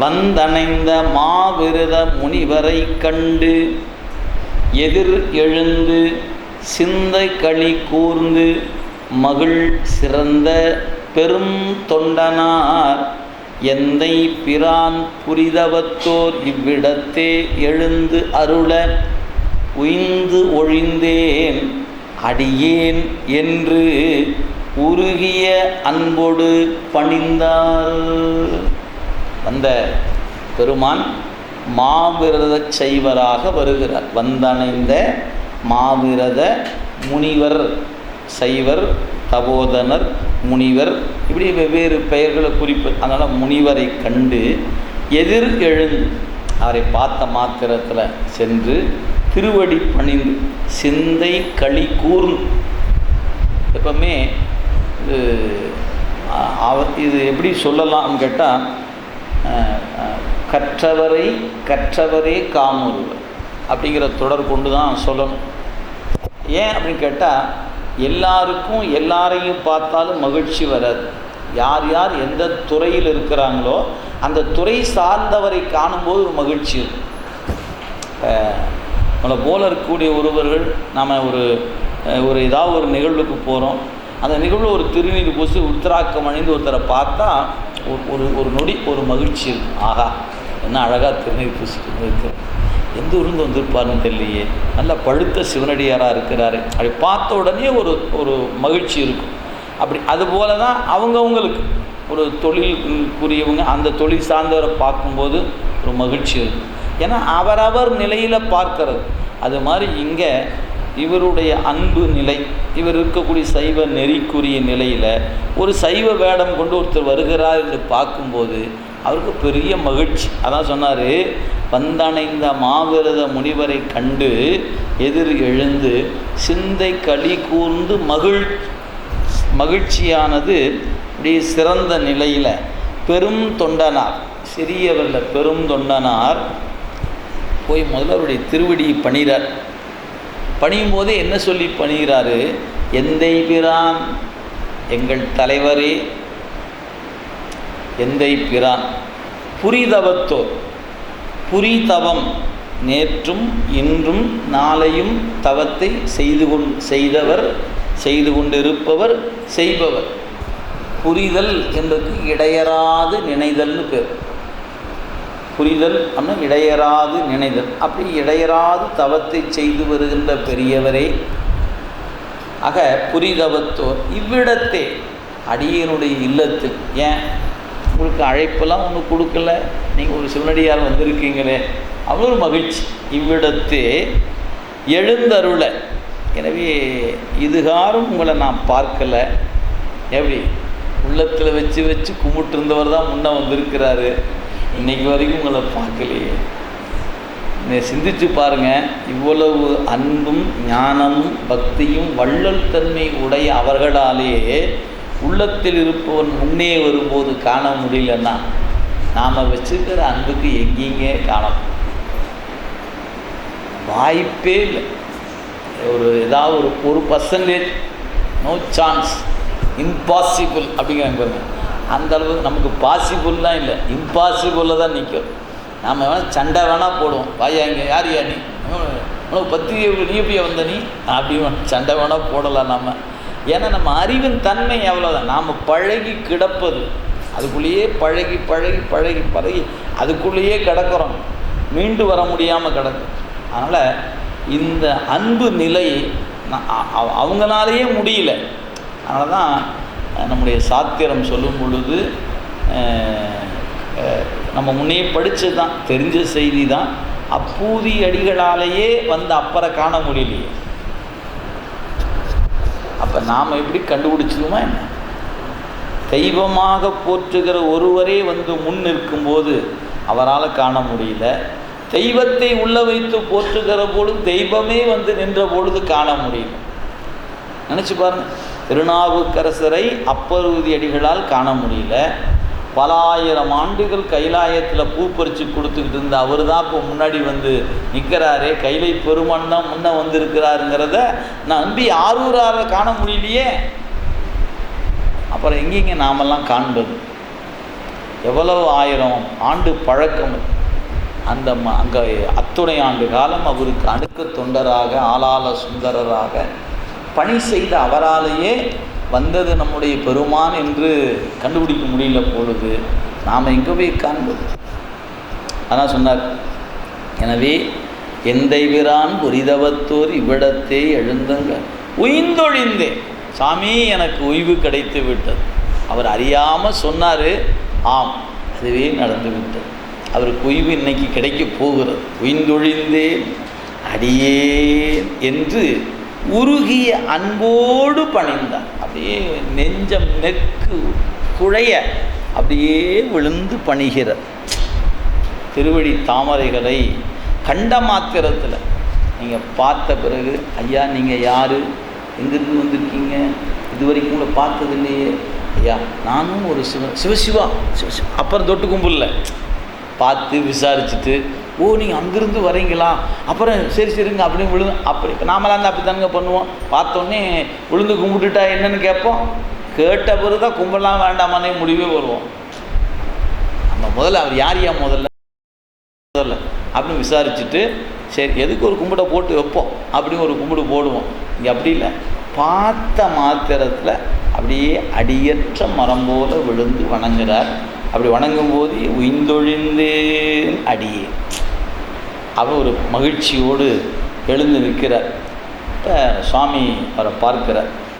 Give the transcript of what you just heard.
வந்தணைந்த மாவிரத முனிவரை கண்டு எதிர் எழுந்து சிந்தை களி கூர்ந்து மகிழ் சிறந்த பெரும் தொண்டனார். எந்தை பிரான் புரிதவத்தோர் இவ்விடத்தே எழுந்து அருள உய்ந்து ஒழிந்தேன். அடியேன் என்று உருகிய அன்போடு பணிந்தார் வந்த பெருமான் மாவிரத செய்வராக வருகிறார். வந்தணைந்த மாவிரத முனிவர் சைவர் தபோதனர் முனிவர் இப்படி வெவ்வேறு பெயர்களை குறிப்பு அதனால் முனிவரை கண்டு எதிர் எழுந்து அவரை பார்த்த மாத்திரத்தில் சென்று திருவடி பணிந்து சிந்தை களி கூர்ந்து எப்பவுமே இது அவர் இது எப்படி சொல்லலாம்னு கேட்டால் கற்றவரை கற்றவரே காமுறுவர் அப்படிங்கிற தொடர் கொண்டு தான் சொல்லணும். ஏன் அப்படின்னு கேட்டால் எல்லாருக்கும் எல்லாரையும் பார்த்தாலும் மகிழ்ச்சி வராது. யார் யார் எந்த துறையில் இருக்கிறாங்களோ அந்த துறை சார்ந்தவரை காணும்போது ஒரு மகிழ்ச்சி இருக்கும் நம்மளை போல இருக்கக்கூடிய ஒருவர்கள் நாம் ஒரு ஒரு ஏதாவது ஒரு நிகழ்வுக்கு போகிறோம் அந்த நிகழ்வு ஒரு திருநீர் பூசி உத்தராக்கம் அணிந்து ஒருத்தரை பார்த்தா ஒரு ஒரு ஒரு நொடி ஒரு மகிழ்ச்சி இருக்கும். ஆகா என்ன அழகாக திருநீர் பூசிட்டு இருக்கு. எந்த ஊருந்து வந்திருப்பாருன்னு தெரியலையே. நல்லா பழுத்த சிவனடியாராக இருக்கிறாரு. அப்படி பார்த்த உடனே ஒரு ஒரு மகிழ்ச்சி இருக்கும். அப்படி அதுபோல தான் அவங்கவுங்களுக்கு ஒரு தொழிலுக்குரியவங்க அந்த தொழில் சார்ந்தவரை பார்க்கும்போது ஒரு மகிழ்ச்சி இருக்கும். ஏன்னா அவரவர் நிலையில் பார்க்கறது. அது மாதிரி இங்கே இவருடைய அன்பு நிலை இவர் இருக்கக்கூடிய சைவ நெறிக்குரிய நிலையில் ஒரு சைவ வேடம் கொண்டு ஒருத்தர் வருகிறார் என்று பார்க்கும்போது அவருக்கு பெரிய மகிழ்ச்சி. அதான் சொன்னார் வந்தணைந்த மாவிரத முனிவரை கண்டு எதிர் எழுந்து சிந்தை களி கூர்ந்து மகிழ் மகிழ்ச்சியானது இப்படி சிறந்த நிலையில் பெரும் தொண்டனார் சிறியவரில் பெரும் தொண்டனார் போய் முதல்ல அவருடைய திருவடியை பணிகிறார். பணியும் போதே என்ன சொல்லி பணிகிறாரு? எந்தை பிரான் எங்கள் தலைவரே எந்தை பிரான்? புரிதவத்தோர் புரிதவம் நேற்றும் இன்றும் நாளையும் தவத்தை செய்து கொண் செய்தவர் செய்து கொண்டிருப்பவர் செய்பவர். புரிதல் என்பதுக்கு இடையறாது நினைதல்னு பேர். புரிதல் அப்படின்னா இடையறாது நினைதல். அப்படி இடையறாது தவத்தை செய்து வருகின்ற பெரியவரே ஆக புரிதவத்தோர் இவ்விடத்தே அடியனுடைய இல்லத்தில் ஏன்? உங்களுக்கு அழைப்பெல்லாம் ஒன்றும் கொடுக்கல நீங்கள் ஒரு சிவனடியார் வந்திருக்கீங்களே அவ்வளோ மகிழ்ச்சி. இவ்விடத்தே எழுந்தருள. எனவே இதுகாரும் உங்களை நான் பார்க்கல. எப்படி? உள்ளத்தில் வச்சு வச்சு கும்பிட்டு இருந்தவர் தான் முன்னே வந்திருக்கிறாரு. இன்னைக்கு வரைக்கும் உங்களை பார்க்கலையே. நீ சிந்திச்சு பாருங்கள் இவ்வளவு அன்பும் ஞானமும் பக்தியும் வள்ளல் தன்மை உடைய அவர்களாலேயே உள்ளத்தில் இருப்பவன் முன்னே வரும்போது காண முடியலன்னா நாம் வச்சுருக்கிற அன்புக்கு எங்கேங்க காணோம். வாய்ப்பே இல்லை. ஒரு ஏதாவது ஒரு ஒரு பர்சன்டேஜ் நோ சான்ஸ் இம்பாசிபிள் அப்படிங்கிறாங்க அந்த அளவுக்கு நமக்கு பாசிபிள்லாம் இல்லை. இம்பாசிபிளில் தான் நிற்கும் நாம் வேணால் சண்டை வேணால் போடுவோம். வாயா இங்கே யார் யா நீ? உனக்கு பத்திரிகை நீ எப்படியா வந்த நீ? அப்படி சண்டை வேணால் போடலாம் நம்ம ஏன்னா நம்ம அறிவின் தன்மை எவ்வளோதான் நாம் பழகி கிடப்பது. அதுக்குள்ளேயே பழகி பழகி பழகி பழகி அதுக்குள்ளேயே கிடக்கிறோம். மீண்டு வர முடியாமல் கிடக்கும் அதனால் இந்த அன்பு நிலை அவங்களாலேயே முடியல. அதனால தான் நம்முடைய சாத்திரம் சொல்லும் பொழுது நம்ம முன்னே படித்தது தான் தெரிஞ்ச செய்தி தான். அப்பூதி அடிகளாலேயே வந்து அப்பறை காண முடியலையே. அப்போ நாம் எப்படி கண்டுபிடிச்சிருமா என்ன? தெய்வமாக போற்றுகிற ஒருவரே வந்து முன் நிற்கும்போது அவரால் காண முடியல. தெய்வத்தை உள்ள வைத்து போற்றுகிற பொழுது தெய்வமே வந்து நின்ற பொழுது காண முடியல. நினச்சி பாருங்கள் திருநாவுக்கரசரை அப்பருதி அடிகளால் காண முடியல. பல ஆயிரம் ஆண்டுகள் கைலாயத்தில் பூ பறித்து கொடுத்துக்கிட்டு இருந்த அவர் தான் இப்போ முன்னாடி வந்து நிற்கிறாரே கைலை பெருமான் தான் முன்ன வந்திருக்கிறாருங்கிறத நான் நம்பி ஆரூரார காண முடியலையே. அப்புறம் எங்கெங்க நாமெல்லாம் காண்பது? எவ்வளவு ஆயிரம் ஆண்டு பழக்கம்? அந்த ம அங்கே அத்துணை ஆண்டு காலம் அவருக்கு அணுக்க தொண்டராக ஆளாள சுந்தரராக பணி செய்த அவராலேயே வந்தது நம்முடைய பெருமான் என்று கண்டுபிடிக்க முடியல பொழுது நாம் எங்கே போய் காண்பது அதான் சொன்னார் எனவே எந்தை விரான் புரிதவத்தோர் இவ்விடத்தே எழுந்தங்க. உயிந்தொழிந்தேன் சாமி எனக்கு ஓய்வு கிடைத்து விட்டது. அவர் அறியாமல் சொன்னார் ஆம் அதுவே நடந்து விட்டது. அவருக்கு ஓய்வு இன்னைக்கு கிடைக்க போகிறது. உயிந்தொழிந்தேன் அடியேன் என்று உருகிய அன்போடு பணிந்தார். அப்படியே நெஞ்சம் நெக்கு குழைய அப்படியே விழுந்து பணிகிறது திருவடி தாமரைகளை கண்ட மாத்திரத்தில் நீங்கள் பார்த்த பிறகு ஐயா நீங்கள் யார்? எங்கிருந்து வந்திருக்கீங்க? இது வரைக்கும் உங்களை பார்த்தது இல்லையே ஐயா நானும் ஒரு சிவ சிவசிவா சிவசிவா அப்புறம் தொட்டு கும்பிடல. பார்த்து விசாரிச்சுட்டு ஓ நீங்கள் அங்கேருந்து வரீங்களா அப்புறம் சரி சரிங்க அப்படின்னு விழுந்து அப்படி நாமளாக இருந்தால் அப்படி தானுங்க பண்ணுவோம். பார்த்தோன்னே விழுந்து கும்பிட்டுட்டா என்னன்னு கேட்போம். கேட்ட பிறகு தான் கும்பிடலாம் வேண்டாமானே முடிவே வருவோம். நம்ம முதல்ல அவர் யார் யா முதல்ல? முதல்ல அப்படின்னு விசாரிச்சுட்டு சரி எதுக்கு ஒரு கும்பிட போட்டு வைப்போம்? அப்படின்னு ஒரு கும்பிடு போடுவோம். இங்கே அப்படி இல்லை. பார்த்த மாத்திரத்தில் அப்படியே அடியற்ற மரம் போல விழுந்து வணங்குகிறார் அப்படி வணங்கும் போது உயிந்தொழிந்தேன் அடியே. அவர் ஒரு மகிழ்ச்சியோடு எழுந்து நிற்கிறார். இப்போ சுவாமி அவரை பார்க்கிறார்.